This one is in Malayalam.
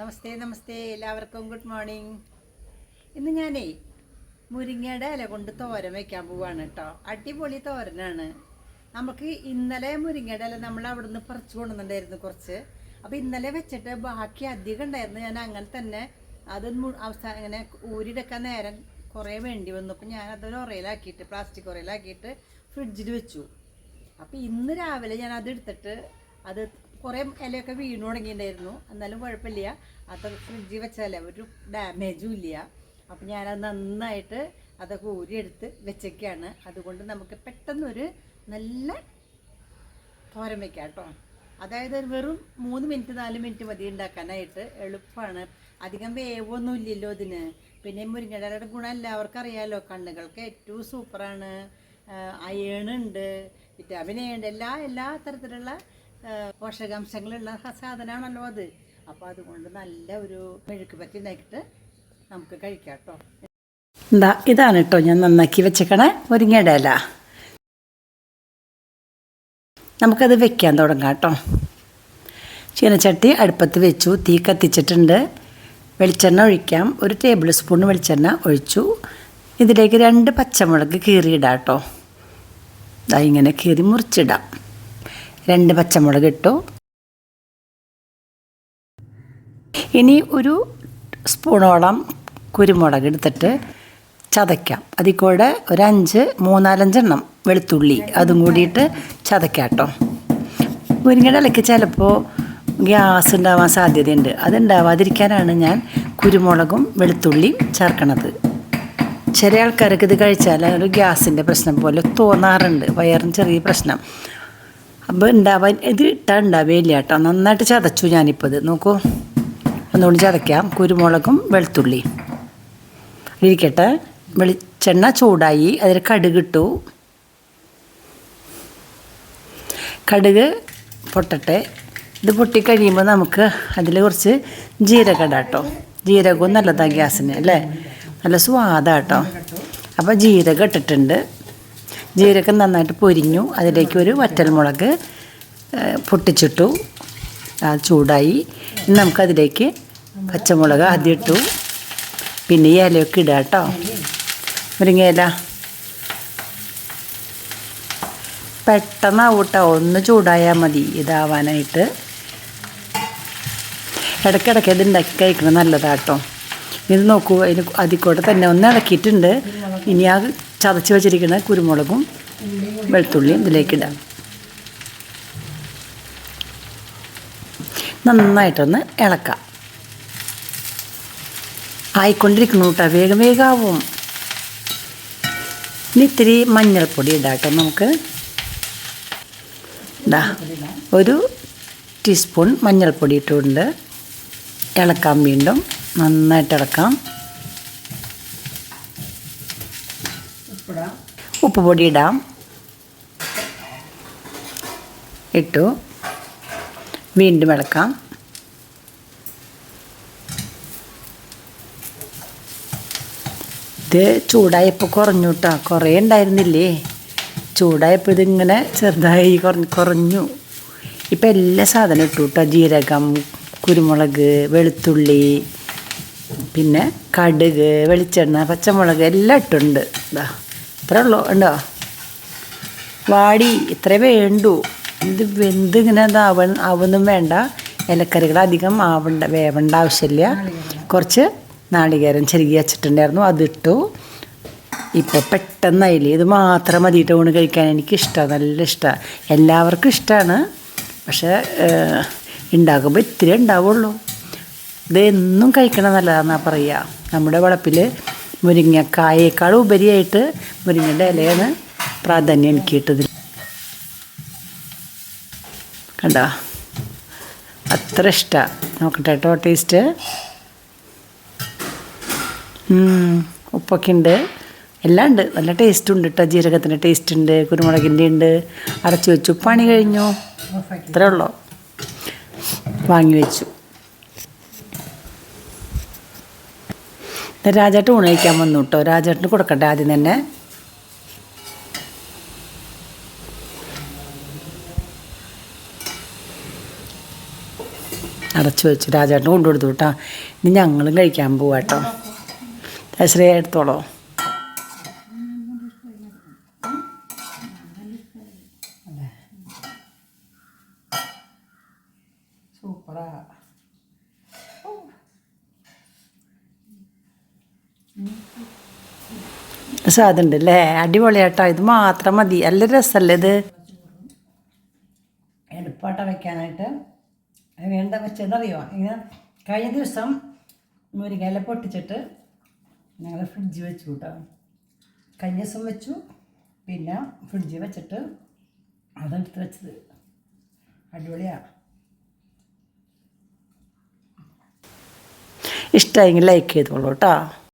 നമസ്തേ നമസ്തേ. എല്ലാവർക്കും ഗുഡ് മോർണിംഗ്. ഇന്ന് ഞാനേ മുരിങ്ങയുടെ ഇല കൊണ്ട് തോരൻ വെക്കാൻ പോവാണ് കേട്ടോ അടിപൊളി തോരനാണ്. നമുക്ക് ഇന്നലെ മുരിങ്ങയുടെ ഇല നമ്മൾ അവിടുന്ന് പറിച്ചു കൊണ്ടുവന്നിട്ടുണ്ടായിരുന്നു കുറച്ച്. അപ്പോൾ ഇന്നലെ വെച്ചിട്ട് ബാക്കി അധികം ഉണ്ടായിരുന്നു. ഞാൻ അങ്ങനെ തന്നെ അത് അവസാനം ഇങ്ങനെ ഊരിയെടുക്കാൻ നേരം കുറേ വേണ്ടി വന്നു. അപ്പം ഞാൻ അതൊരു ഉറയിലാക്കിയിട്ട് പ്ലാസ്റ്റിക് ഉറയിലാക്കിയിട്ട് ഫ്രിഡ്ജിൽ വെച്ചു. അപ്പോൾ ഇന്ന് രാവിലെ ഞാൻ അത് എടുത്തിട്ട് അത് കുറേ ഇലയൊക്കെ വീണു തുടങ്ങിയിട്ടുണ്ടായിരുന്നു. എന്നാലും കുഴപ്പമില്ല. അത് ഫ്രിഡ്ജിൽ വെച്ചാലേ ഒരു ഡാമേജും ഇല്ല. അപ്പം ഞാനത് നന്നായിട്ട് അതൊക്കെ ഊരിയെടുത്ത് വെച്ചൊക്കെയാണ് അതുകൊണ്ട് നമുക്ക് പെട്ടെന്നൊരു നല്ല തോരം വയ്ക്കാം കേട്ടോ. അതായത് വെറും മൂന്ന് മിനിറ്റ് നാല് മിനിറ്റ് മതി ഉണ്ടാക്കാനായിട്ട്. എളുപ്പമാണ് അധികം വേവൊന്നും ഇല്ലല്ലോ ഇതിന്. പിന്നെ മുരിങ്ങയുടെ ഗുണം എല്ലാവർക്കും അറിയാമല്ലോ കണ്ണുകൾക്ക് ഏറ്റവും സൂപ്പറാണ് അയേണുണ്ട് വിറ്റാമിൻ എ ഉണ്ട് എല്ലാ എല്ലാ തരത്തിലുള്ള പോഷകാംശങ്ങളുള്ള സാധനമാണല്ലോ അത്. അപ്പോൾ അതുകൊണ്ട് നല്ല ഒരു മെഴുക്ക് പറ്റി ഉണ്ടാക്കിയിട്ട് നമുക്ക് കഴിക്കാം കേട്ടോ. എന്താ ഇതാണ് കേട്ടോ ഞാൻ നന്നാക്കി വെച്ചേക്കണേ മുരിങ്ങയുടെ ഇല നമുക്കത് വെക്കാൻ തുടങ്ങാം കേട്ടോ. ചീനച്ചട്ടി അടുപ്പത്ത് വെച്ചു തീ കത്തിച്ചിട്ടുണ്ട്. വെളിച്ചെണ്ണ ഒഴിക്കാം. ഒരു ടേബിൾ സ്പൂൺ വെളിച്ചെണ്ണ ഒഴിച്ചു. ഇതിലേക്ക് രണ്ട് പച്ചമുളക് കീറിയിടാം കേട്ടോ. ദാ ഇങ്ങനെ കീറി മുറിച്ചിടാം. രണ്ട് പച്ചമുളക് ഇട്ടു. ഇനി ഒരു സ്പൂണോളം കുരുമുളക് എടുത്തിട്ട് ചതയ്ക്കാം. അതിൽ കൂടെ ഒരഞ്ച് മൂന്നാലഞ്ചെണ്ണം വെളുത്തുള്ളി അതും കൂടിയിട്ട് ചതയ്ക്കാം കേട്ടോ മുരിങ്ങയുടെ ഇലയ്ക്ക് ചിലപ്പോൾ ഗ്യാസ് ഉണ്ടാവാൻ സാധ്യതയുണ്ട്. അതുണ്ടാവാതിരിക്കാനാണ് ഞാൻ കുരുമുളകും വെളുത്തുള്ളിയും ചേർക്കണത്. ചില ആൾക്കാർക്ക് ഇത് കഴിച്ചാൽ ഒരു ഗ്യാസിന്റെ പ്രശ്നം പോലെ തോന്നാറുണ്ട്. വയറിന് ചെറിയ പ്രശ്നം. അപ്പോൾ ഉണ്ടാവാൻ ഇത് ഇട്ടാൽ ഉണ്ടാവുകയില്ല കേട്ടോ. നന്നായിട്ട് ചതച്ചു ഞാനിപ്പോൾ ഇത്. നോക്കൂ. ഒന്നുകൊണ്ട് ചതയ്ക്കാം. കുരുമുളകും വെളുത്തുള്ളി. ഇരിക്കട്ടെ. വെളിച്ചെണ്ണ ചൂടായി. അതിൽ കടുകിട്ടു കടുക് പൊട്ടട്ടെ. ഇത് പൊട്ടിക്കഴിയുമ്പോൾ നമുക്ക് അതിൽ കുറച്ച് ജീരകം ഇടാട്ടോ ജീരകവും നല്ലതാണ് ഗ്യാസിന് അല്ലേ? നല്ല സ്വാദാട്ടോ അപ്പോൾ ജീരകം ഇട്ടിട്ടുണ്ട്. ജീരകം നന്നായിട്ട് പൊരിഞ്ഞു. അതിലേക്ക് ഒരു വറ്റൽമുളക് പൊട്ടിച്ചിട്ടു. ചൂടായി. ഇനി നമുക്കതിലേക്ക് പച്ചമുളക് ആദ്യം ഇട്ടു. പിന്നെ ഈ ഇലയൊക്കെ ഇടുക കേട്ടോ മുരിങ്ങയില പെട്ടെന്നാവും കേട്ടോ ഒന്ന് ചൂടായാൽ മതി ഇതാവാനായിട്ട്. ഇടയ്ക്കിടയ്ക്ക് ഇത് ഉണ്ടാക്കി കഴിക്കണം നല്ലതാട്ടോ ഇത് നോക്കൂ. അതിന് അതിക്കൂടെ തന്നെ ഒന്ന് ഇളക്കിയിട്ടുണ്ട്. ഇനി ആ ചതച്ച് വെച്ചിരിക്കുന്ന കുരുമുളകും വെളുത്തുള്ളിയും ഇതിലേക്കിടാം നന്നായിട്ടൊന്ന് ഇളക്കാം. ആയിക്കൊണ്ടിരിക്കുന്നു കേട്ടോ. വേഗം വേഗാവും. ഇനി ഇത്തിരി മഞ്ഞൾപ്പൊടി ഉണ്ടാക്കാം നമുക്ക്. ഇതാ ഒരു ടീസ്പൂൺ മഞ്ഞൾപ്പൊടി ഇട്ടുകൊണ്ട് ഇളക്കാം വീണ്ടും. നന്നായിട്ട് ഇളക്കാം. ഉപ്പ് പൊടി ഇടാം ഇട്ടു. വീണ്ടും ഇളക്കാം. ഇത് ചൂടായപ്പോൾ കുറഞ്ഞു കേട്ടോ കുറേ ഉണ്ടായിരുന്നില്ലേ? ചൂടായപ്പോൾ ഇതിങ്ങനെ ചെറുതായി കുറഞ്ഞു കുറഞ്ഞു. ഇപ്പം എല്ലാ സാധനവും ഇട്ടു കേട്ടോ ജീരകം കുരുമുളക് വെളുത്തുള്ളി പിന്നെ കടുക് വെളിച്ചെണ്ണ പച്ചമുളക് എല്ലാം ഇട്ടുണ്ട്. ഇതാ ഇത്ര ഉള്ളൂ ഉണ്ടോ വാടി ഇത്രേ വേണ്ടു. ഇത് വെന്ത് ഇങ്ങനെ ഇതാവ ആവുന്നും വേണ്ട. ഇലക്കറികൾ അധികം ആവണ്ട വേവണ്ട ആവശ്യമില്ല. കുറച്ച് നാളികേരം ചെറുകി വച്ചിട്ടുണ്ടായിരുന്നു അതിട്ടു. ഇപ്പോൾ പെട്ടെന്നായില്ലേ ഇത് മാത്രം മതിയിട്ട് ഊണ് കഴിക്കാൻ? എനിക്കിഷ്ടമാണ് നല്ല ഇഷ്ടമാണ് എല്ലാവർക്കും ഇഷ്ടമാണ്. പക്ഷേ ഉണ്ടാക്കുമ്പോൾ ഇത്തിരി ഉണ്ടാവുള്ളൂ. ഇത് എന്നും കഴിക്കണം നല്ലതാണെന്നാണ് പറയുക. നമ്മുടെ വളപ്പിൽ മുരിങ്ങക്കായേക്കാൾ ഉപരിയായിട്ട് മുരിങ്ങയുടെ ഇലയാണ് പ്രാധാന്യം എനിക്ക് കിട്ടതിൽ കണ്ടോ? അത്ര ഇഷ്ടമാണ് നോക്കട്ടെ കേട്ടോ ടേസ്റ്റ് ഉപ്പൊക്കെ ഉണ്ട്. എല്ലാം ഉണ്ട്. നല്ല ടേസ്റ്റ് ഉണ്ട് കേട്ടോ ജീരകത്തിന്റെ ടേസ്റ്റ് ഉണ്ട് കുരുമുളകിന്റെ ഉണ്ട്. അടച്ചു വെച്ചു. പണി കഴിഞ്ഞു. അത്രേ ഉള്ളൂ. വാങ്ങി വെച്ചു. രാജേട്ടൻ ഊണ് കഴിക്കാൻ വന്നു കേട്ടോ രാജേട്ടന് കൊടുക്കട്ടെ ആദ്യം തന്നെ. അടച്ചു വെച്ചു. രാജേട്ടൻ കൊണ്ടുകൊടുത്തു കേട്ടോ ഇനി ഞങ്ങളും കഴിക്കാൻ പോവാട്ടോ കേട്ടോ എടുത്തോളോ? സാധുണ്ട് അല്ലേ അടിപൊളിയാട്ടോ. ഇത് മാത്രം മതി. നല്ല രസമല്ലേ ഇത്? എടുപ്പാട്ട വെക്കാനായിട്ട് അത് വേണ്ട വെച്ചതറിയോ ഇങ്ങനെ കഴിഞ്ഞ ദിവസം മുരിങ്ങയില പൊട്ടിച്ചിട്ട് ഞങ്ങൾ ഫ്രിഡ്ജ് വെച്ചു കേട്ടോ കഴിഞ്ഞ ദിവസം വെച്ചു. പിന്നെ ഫ്രിഡ്ജിൽ വെച്ചിട്ട് അതെടുത്ത് വെച്ചത്. അടിപൊളിയാണ് ഇഷ്ടമായെങ്കിൽ ലൈക്ക് ചെയ്തോളൂ കേട്ടോ